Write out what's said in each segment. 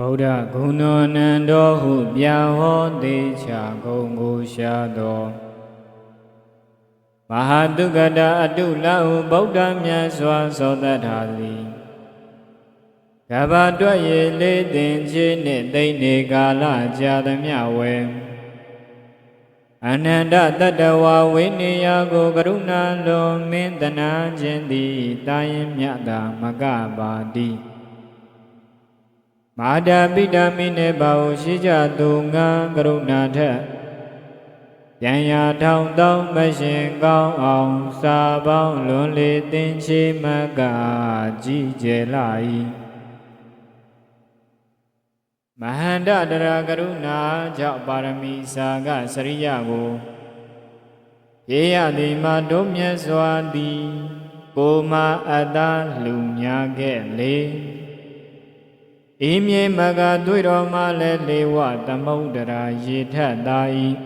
ဗုဒ္ဓဂုဏောနန္တောဟုပြန်ဟောသေးချာဂုံကိုရှာသောမဟာတုကတအတုလဟုဗုဒ္ဓမြတ်စွာသောတတ်ထာသည်ကဗ္ဗတွက်ရေလေးတင်ခြင်းနှင့်သိမ့်နေကာလကြာသမျှဝေအနန္တတတဝဝိနည်းယကိုကရုဏာလွန်မင်းတနာခြင်းသည်တာရင်မြတ်တာမကပါတိ မာဒပိတမိနေပါဟုရှိကြသူငါကရုဏာထက်ပြန်ရာထောင်တောင်းမရှင်ကောင်းအောင်စာပေါင်းလွန်လေသင်ချေမကကြည်ကျယ်လာ၏မဟန္တတရာကရုဏာကြောင့်ပါရမီစာကစရိယကိုရေရသည်မှာတို့မြတ်စွာသည်ကိုမအတ္တလူညာခဲ့လေ အေးမြေမကတွေ့တော်မှလည်းလေဝသမုဒ္ဒရာရေထက်သာ၏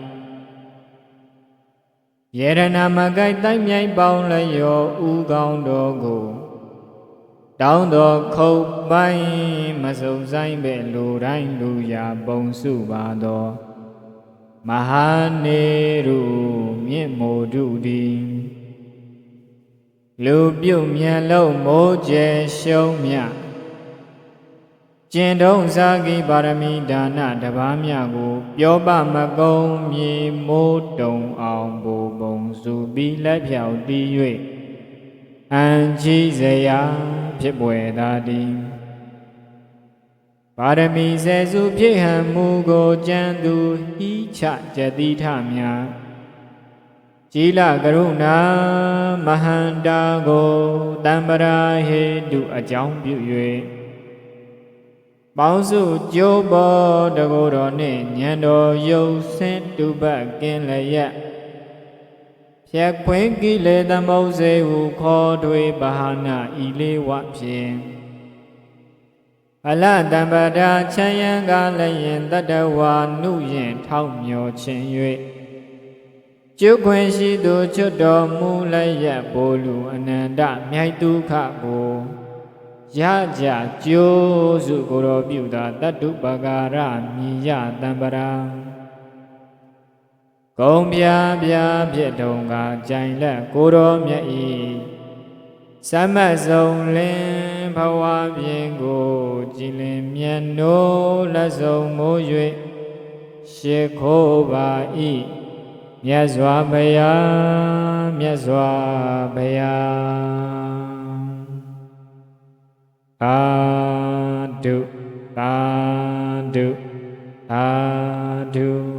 ယေရဏမကိုက်တိုက်မြိုင်ပေါင်းလျောဥကောင်းတော်ကိုတောင်းတော်ခုတ်ပိုင်းမစုံဆိုင်ပဲလူတိုင်းလူရာပုံစုပါတော်မဟာနေရုမြင့်မို့တုဒီလူပြုတ်မြန်လုံးမိုးကျဲရှုံးမြ ကျင်တုံးစာကိပါရမီဒါနတပါးမြကို ပြောပမကုံမြေမိုးတုံအောင်ဘူပုံစုပြီးလက်ဖြောက်တီး၍အံကြီးစရာဖြစ်ပွေသာသည်ပါရမီစေစုဖြစ်ဟံမူကိုကြံသူဟိချကြတိထမြာကြည်လကရုဏာမဟန္တာကိုတံပရာဟေတုအကြောင်းပြု၍ ပေါင်းစုကြိုးပေါ်တကိုယ်တော်နှင့်ဉာဏ်တော်ယုံစင်တုပတ်ကင်းလျက်ဖြက်ခွင်းကိလေသမုတ်စေဟုခေါ်ထွေဘာနာဤလေးဝဖြင့်အလတံပဒာချမ်းယံကလည်းယင်တတဝါနုယင်ထောက်မြော်ခြင်း၍ကျုပ်ခွင့်ရှိသူချွတ်တော်မူလည်းရပိုလ်လူအနန္တမြိုက်ဒုက္ခကို ရကြကျိုးစုကိုယ်တော်ပြုတာတတ္တုပကာရမြည်ရတံပရာကုံပြားပြားဖြစ်တုံကကြိုင်လက်ကိုတော်မြတ်ဤသမတ်ဆုံးလင်းဘဝပြင်ကိုကြည်လင်မြတ်နိုးလက်ဆုံးမိုး၍ရှေခိုးပါဤမြတ်စွာဘုရားမြတ်စွာဘုရား ဓုသာဓုသာဓု